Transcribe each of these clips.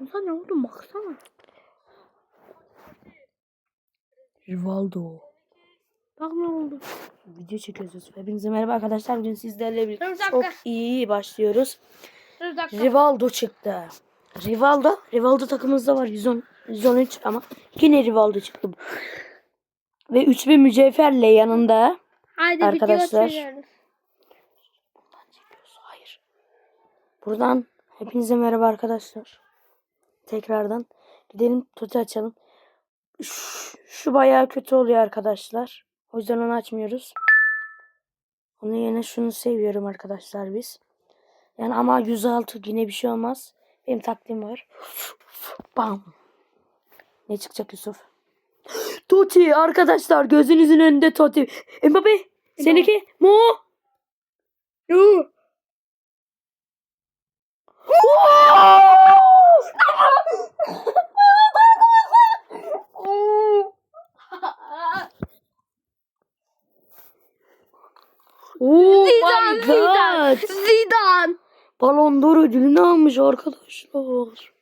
Bunda ne oldu baksana. Rivaldo. Bak ne oldu. Video çekiyoruz. Hepinize merhaba arkadaşlar. Bugün sizlerle bir çok iyi başlıyoruz. Rivaldo çıktı. Rivaldo. Rivaldo takımımızda var 110, 113 ama yine Rivaldo çıktı. Ve 3000 mücevherle yanında. Haydi Arkadaşlar. çekiyoruz. Hayır. Buradan hepinize merhaba arkadaşlar. Tekrardan gidelim tutu açalım. Şu, şu bayağı kötü oluyor arkadaşlar. O yüzden onu açmıyoruz. Onun yerine şunu seviyorum arkadaşlar biz. Yani ama 106 yine bir şey olmaz. Benim taktiğim var. Bam. Ne çıkacak Yusuf? Toti arkadaşlar gözünüzün önünde Toti. Mbappe seninki Mo. Oh my Zidane, Zidane. god. Zidane. Balon d'Or ödülünü almış arkadaşlar.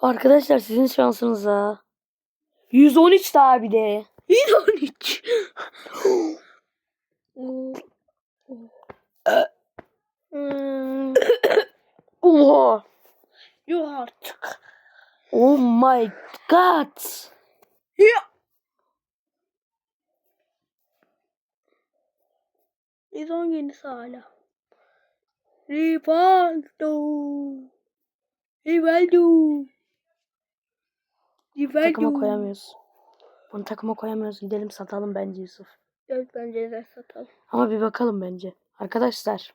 Arkadaşlar sizin şansınıza. 113 daha bir de. 113. Hmm, Oha. Yok artık. Oh my god. Ya. Bizon yenisi hala. Rivaldo. Rivaldo. Rivaldo. Takıma koyamıyoruz. Bunu takıma koyamıyoruz. Gidelim satalım bence Yusuf. Evet bence de satalım. Ama bir bakalım bence. Arkadaşlar.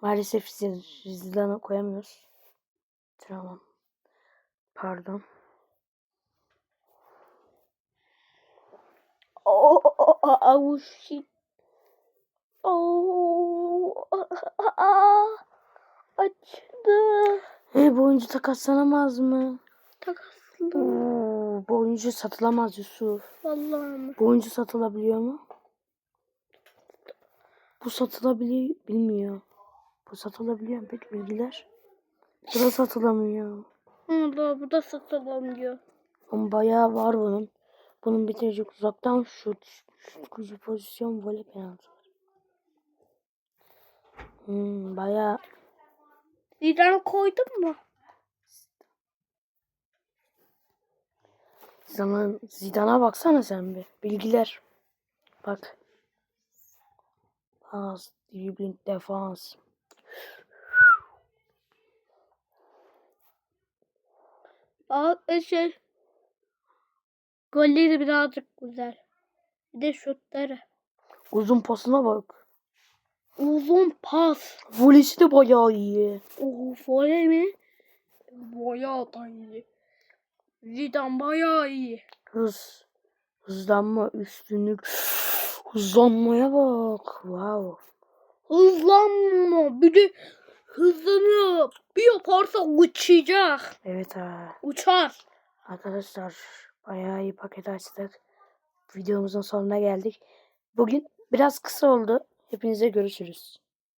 Maalesef Zidane'ı koyamıyoruz. Tamam. Pardon. Oh, oh, oh, oh shit. Oh, açtı. He bu oyuncu takaslanamaz mı? Takaslı. Oo, bu oyuncu satılamaz Yusuf. Vallahi mi? Bu oyuncu satılabiliyor mu? Bu satılabiliyor bilmiyor. Bu satılabiliyor mu peki bilgiler? Bu da satılamıyor. Allah bu da satılamıyor. Ama bayağı var bunun. Bunun bitirecek uzaktan şut, şut kuzu pozisyon, voley penaltı. Hmm, bayağı Zidane koydun mu? Zaman Zidane'a baksana sen bir. Bilgiler. Bak. Pas, dribbling, defans. E, şey. Golleri birazcık güzel. Bir de şutları. Uzun pasına bak. Uzun pas. Voleysi de bayağı iyi. Oo, voley mi? Bayağı da iyi. Zidane bayağı iyi. Hız. Hızlanma, üstünlük. Hızlanmaya bak. Wow. Hızlanma. Bir de hızlanıyor. Bir yaparsa uçacak. Evet ha. Uçar. Arkadaşlar bayağı iyi paket açtık. Videomuzun sonuna geldik. Bugün biraz kısa oldu. Hepinize görüşürüz.